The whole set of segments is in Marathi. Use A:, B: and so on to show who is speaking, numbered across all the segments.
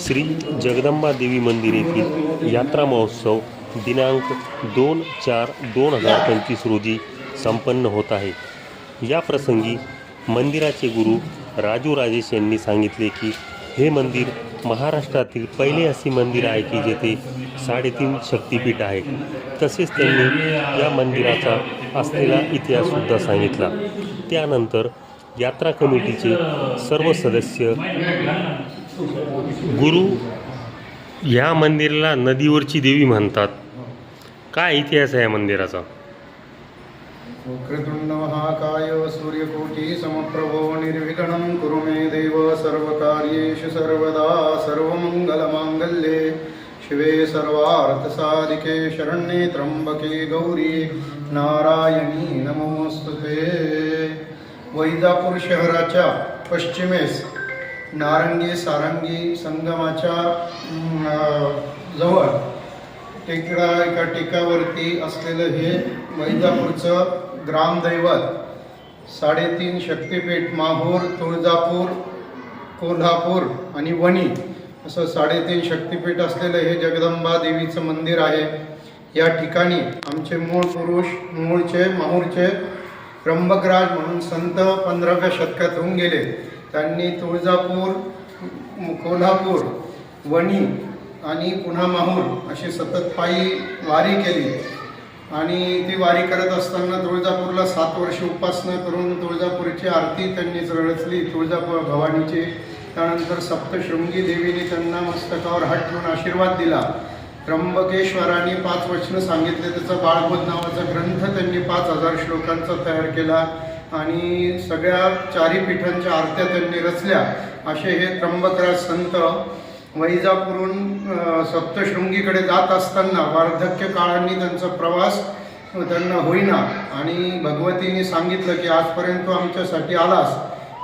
A: श्री जगदंबा देवी मंदिर येथील यात्रा महोत्सव दिनांक दोन चार दोन हजार पंचवीस रोजी संपन्न होत आहे. या प्रसंगी मंदिराचे गुरु राजू राजेश यांनी सांगितले की हे मंदिर महाराष्ट्रातील पहिले असे मंदिर आहे की जेथे साडेतीन शक्तिपीठ आहे. तसेच त्यांनी या मंदिराचा असलेला इतिहाससुद्धा सांगितला. त्यानंतर यात्रा कमिटीचे सर्व सदस्य गुरु ह्या मंदिराला नदीवरची देवी म्हणतात. काय इतिहास आहे या मंदिराचा?
B: वक्रतुण्ड महाकाय सूर्यकोटी समप्रभो निर्विघ्नं कुरु मे देव सर्वकार्येषु सर्वदा सर्वमङ्गलमाङ्गल्ये शिवे सर्वार्थसाधिके शरण्ये त्र्यम्बके गौरी नारायणी नमोस्तुते वैजापूर शहराच्या पश्चिमेस नारंगी सारंगी संगमाच्या जवळ टेकडा एका टेकावरती असलेलं हे वैजापूरचं ग्रामदैवत साडेतीन शक्तिपीठ माहूर तुळजापूर कोल्हापूर आणि वणी असं साडेतीन शक्तिपीठ असलेलं हे जगदंबा देवीचं मंदिर आहे. या ठिकाणी आमचे मूळ पुरुष मूळचे माहूरचे त्र्यंबकराज म्हणून संत पंधराव्या शतकात होऊन गेले. त्यांनी तुळजापूर कोल्हापूर वणी आणि पुन्हा माहूर अशी सतत पायी वारी केली. आणि ती वारी करत असताना तुळजापूरला सात वर्ष उपासना करून तुळजापूरची आरती त्यांनी रचली. तुळजापूर भवानीची त्यानंतर सप्तशृंगी देवीने त्यांना मस्तकावर हात ठेवून आशीर्वाद दिला. त्र्यंबकेश्वरांनी पाच वचनं सांगितले. त्याचा बाळबोध नावाचा ग्रंथ त्यांनी पाच हजार श्लोकांचा तयार केला. आणि सगळ्या चारी पीठांच्या आरत्या त्यांनी रचल्या. असे हे त्र्यंबकराज संत वैजापूरून सप्तशृंगीकडे जात असताना वार्धक्य काळांनी त्यांचा प्रवास त्यांना होईना. आणि भगवतीने सांगितलं की आजपर्यंत तू आमच्यासाठी आलास.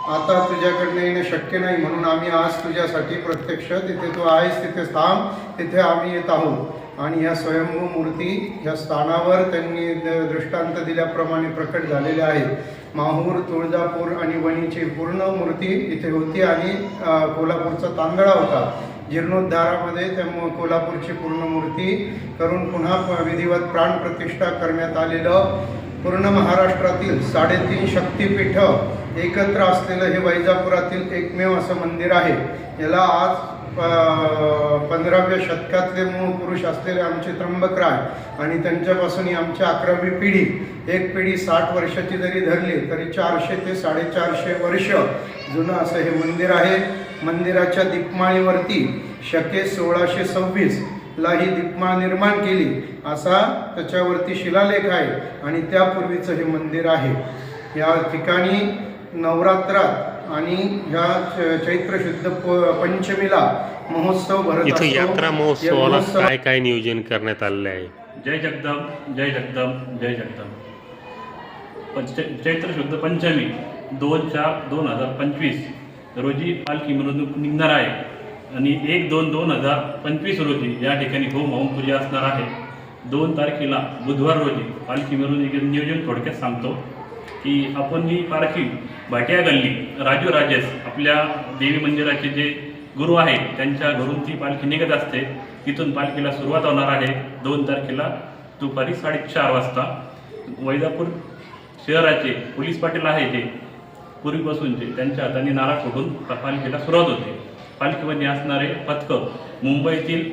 B: आता तुझ्याकडनं येणं शक्य नाही. म्हणून आम्ही आज तुझ्यासाठी प्रत्यक्ष तिथे तू आहेस तिथे थांब तिथे आम्ही येत आहोत. आणि ह्या स्वयंभू मूर्ती ह्या स्थानावर त्यांनी द- दृष्टांत दिल्याप्रमाणे प्रकट झालेल्या आहेत. माहूर तुळजापूर आणि वणीची पूर्ण मूर्ती इथे होती आणि कोल्हापूरचा तांदळा होता. जीर्णोद्धारामध्ये त्या कोल्हापूरची पूर्ण मूर्ती करून पुन्हा विधिवत प्राणप्रतिष्ठा करण्यात आलेलं. पूर्ण महाराष्ट्रातील साडेतीन शक्तिपीठ एकत्र असलेलं हे वैजापुरातील एकमेव असं मंदिर आहे. याला आज पंधराव्या शतकातले मूळ पुरुष असलेले आमचे त्र्यंबकराय आणि त्यांच्यापासून ही आमची अकरावी पिढी एक पिढी साठ वर्षाची जरी धरली तरी चारशे ते साडेचारशे वर्ष जुनं असं हे मंदिर आहे. मंदिराच्या दीपमाळीवरती शके सोळाशे सव्वीस ला ही दीपमाळ निर्माण केली. असा त्याच्यावरती शिलालेख आहे आणि त्यापूर्वीचं हे मंदिर आहे. या ठिकाणी नवरात्रात आणि ह्या चैत्र शुद्ध पंचमीला महोत्सव भरत
A: इथं. यात्रा महोत्सवाला
B: महोत्सव-
A: काय काय नियोजन करण्यात आलेलं आहे?
C: जय जगदंब जय जगदंब जय जगदंब. पंच चैत्र शुद्ध पंचमी दोन चार दोन हजार पंचवीस. रोजी पालखी मिरवणूक निघणार आहे. आणि एक दोन दोन हजार पंचवीस रोजी या ठिकाणी होम होम पूजा असणार आहे. दोन तारखेला बुधवार रोजी पालखी मिरवणुकीचं नियोजन थोडक्यात सांगतो. की आपण ही पालखी भाटिया गल्ली राजू राजेस आपल्या देवी मंदिराचे जे गुरु आहेत त्यांच्या घरून ती पालखी निघत असते. तिथून पालखीला सुरुवात होणार आहे दोन तारखेला दुपारी साडेचार वाजता. वैजापूर शहराचे पोलीस पाटील आहे ते पूर्वीपासूनचे त्यांच्या हाताने नारा फोडून पालखीला सुरुवात होते. पालखीमध्ये असणारे पथकं मुंबईतील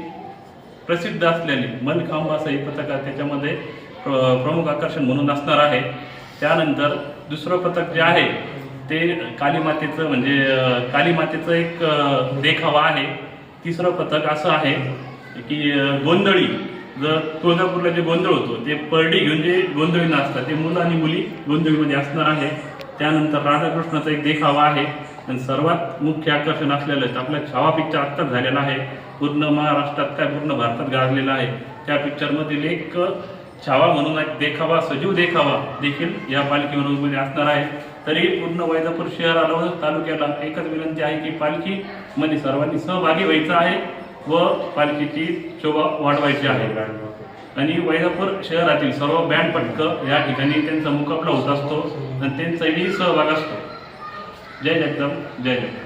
C: प्रसिद्ध असलेले मनखांब असं हे पथक त्याच्यामध्ये प्र- प्रमुख आकर्षण म्हणून असणार आहे. त्यानंतर दुसरं पथक जे आहे ते कालीमातेचं म्हणजे कालीमातेचं एक देखावा आहे. तिसरं पथक असं आहे की गोंधळी. जर तुळजापूरला जे गोंधळ होतो ते परडी घेऊन जे गोंधळी नाचतात ते मुलं आणि मुली गोंधळीमध्ये असणार आहे. त्यानंतर राधाकृष्णाचा एक देखावा आहे. आणि सर्वात मुख्य आकर्षण असलेलं आपला छावा पिक्चर आत्ताच झालेला आहे. पूर्ण महाराष्ट्रात काय पूर्ण भारतात गाजलेला आहे. त्या पिक्चरमधील एक छावा म्हणून एक देखावा सजीव देखावा देखील या पालखी मिरवणुकीमध्ये असणार आहे. तरी पूर्ण वैजापूर शहर व तालुक्याला एकच विनंती आहे की पालखीमध्ये सर्वांनी सहभागी व्हायचं आहे व पालखीची शोभा वाढवायची आहे. आणि वैजापूर शहरातील सर्व बँड पटकं या ठिकाणी त्यांचा मुकाबला होत असतो आणि त्यांचाही सहभाग असतो. जय जगदम जय जगदम